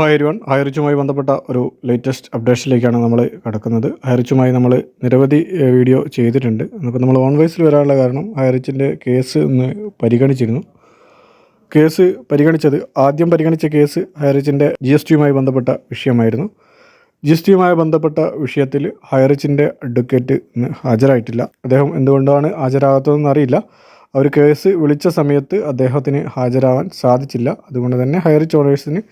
Higher everyone ഹയറിച്ചുമായി ബന്ധപ്പെട്ട ഒരു latest അപ്ഡേഷനിലേക്കാണ് നമ്മൾ കടക്കുന്നത്. ഹയറിച്ചുമായി നമ്മൾ നിരവധി വീഡിയോ ചെയ്തിട്ടുണ്ട്. അപ്പോൾ നമ്മൾ ഓൺ വരാനുള്ള കാരണം ഹയറിച്ചിന്റെ കേസ് ഇന്ന് പരിഗണിച്ചിരുന്നു. കേസ് പരിഗണിച്ചത് ആദ്യം പരിഗണിച്ച കേസ് ഹയറിച്ചിന്റെ ജി എസ് ടിയുമായി ബന്ധപ്പെട്ട വിഷയമായിരുന്നു. ജി എസ് ടിയുമായി ബന്ധപ്പെട്ട വിഷയത്തിൽ ഹയറിച്ചിന്റെ അഡ്വക്കേറ്റ് ഹാജരായിട്ടില്ല. അദ്ദേഹം എന്തുകൊണ്ടാണ് ഹാജരാകാത്തതെന്ന് അറിയില്ല. അവർ കേസ് വിളിച്ച സമയത്ത് അദ്ദേഹത്തിന് ഹാജരാവാൻ സാധിച്ചില്ല. അതുകൊണ്ട് തന്നെ ഹയറിച്ച് ഓണേഴ്സിന്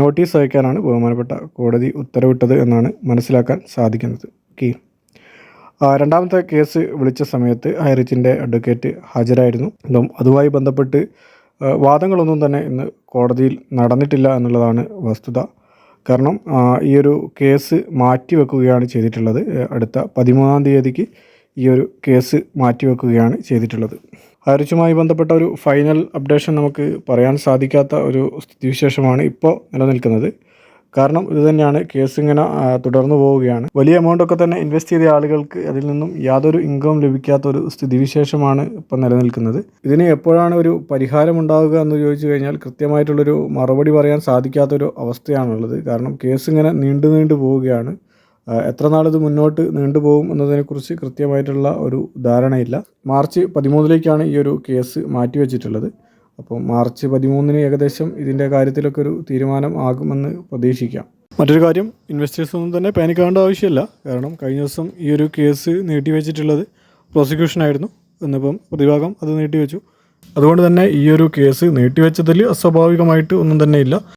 നോട്ടീസ് അയക്കാനാണ് ബഹുമാനപ്പെട്ട കോടതി ഉത്തരവിട്ടത് എന്നാണ് മനസ്സിലാക്കാൻ സാധിക്കുന്നത്. ഓക്കെ രണ്ടാമത്തെ കേസ് വിളിച്ച സമയത്ത് ഹൈറിച്ചിന്റെ അഡ്വക്കേറ്റ് ഹാജരായിരുന്നു. അപ്പം അതുമായി ബന്ധപ്പെട്ട് വാദങ്ങളൊന്നും തന്നെ ഇന്ന് കോടതിയിൽ നടന്നിട്ടില്ല എന്നുള്ളതാണ് വസ്തുത. കാരണം ഈ ഒരു കേസ് മാറ്റിവെക്കുകയാണ് ചെയ്തിട്ടുള്ളത്. അടുത്ത പതിമൂന്നാം തീയതിക്ക് ഈ ഒരു കേസ് മാറ്റിവെക്കുകയാണ് ചെയ്തിട്ടുള്ളത്. ഹൈറിച്ചുമായി ബന്ധപ്പെട്ട ഒരു ഫൈനൽ അപ്ഡേഷൻ നമുക്ക് പറയാൻ സാധിക്കാത്ത ഒരു സ്ഥിതിവിശേഷമാണ് ഇപ്പോൾ നിലനിൽക്കുന്നത്. കാരണം ഇത് തന്നെയാണ് കേസ് ഇങ്ങനെ തുടർന്നു പോവുകയാണ്. വലിയ എമൗണ്ട് ഒക്കെ തന്നെ ഇൻവെസ്റ്റ് ചെയ്ത ആളുകൾക്ക് അതിൽ നിന്നും യാതൊരു ഇൻകം ലഭിക്കാത്ത ഒരു സ്ഥിതിവിശേഷമാണ് ഇപ്പം നിലനിൽക്കുന്നത്. ഇതിന് എപ്പോഴാണ് ഒരു പരിഹാരം ഉണ്ടാവുക എന്ന് ചോദിച്ചു കഴിഞ്ഞാൽ കൃത്യമായിട്ടുള്ളൊരു മറുപടി പറയാൻ സാധിക്കാത്തൊരു അവസ്ഥയാണുള്ളത്. കാരണം കേസ് ഇങ്ങനെ നീണ്ടു നീണ്ടു പോവുകയാണ്. എത്ര നാളിത് മുന്നോട്ട് നീണ്ടുപോകും എന്നതിനെക്കുറിച്ച് കൃത്യമായിട്ടുള്ള ഒരു ധാരണയില്ല. മാർച്ച് പതിമൂന്നിലേക്കാണ് ഈ ഒരു കേസ് മാറ്റിവെച്ചിട്ടുള്ളത്. അപ്പോൾ മാർച്ച് പതിമൂന്നിന് ഏകദേശം ഇതിന്റെ കാര്യത്തിലൊക്കെ ഒരു തീരുമാനം ആകുമെന്ന് പ്രതീക്ഷിക്കാം. മറ്റൊരു കാര്യം ഇൻവെസ്റ്റേഴ്സൊന്നും തന്നെ പാനിക്കാവേണ്ട ആവശ്യമില്ല. കാരണം കഴിഞ്ഞ ദിവസം ഈ ഒരു കേസ് നീട്ടിവെച്ചിട്ടുള്ളത് പ്രോസിക്യൂഷനായിരുന്നു എന്നിപ്പം പ്രതിഭാഗം അത് നീട്ടിവെച്ചു. അതുകൊണ്ട് തന്നെ ഈ ഒരു കേസ് നീട്ടിവെച്ചതിൽ അസ്വാഭാവികമായിട്ട് ഒന്നും തന്നെ ഇല്ല.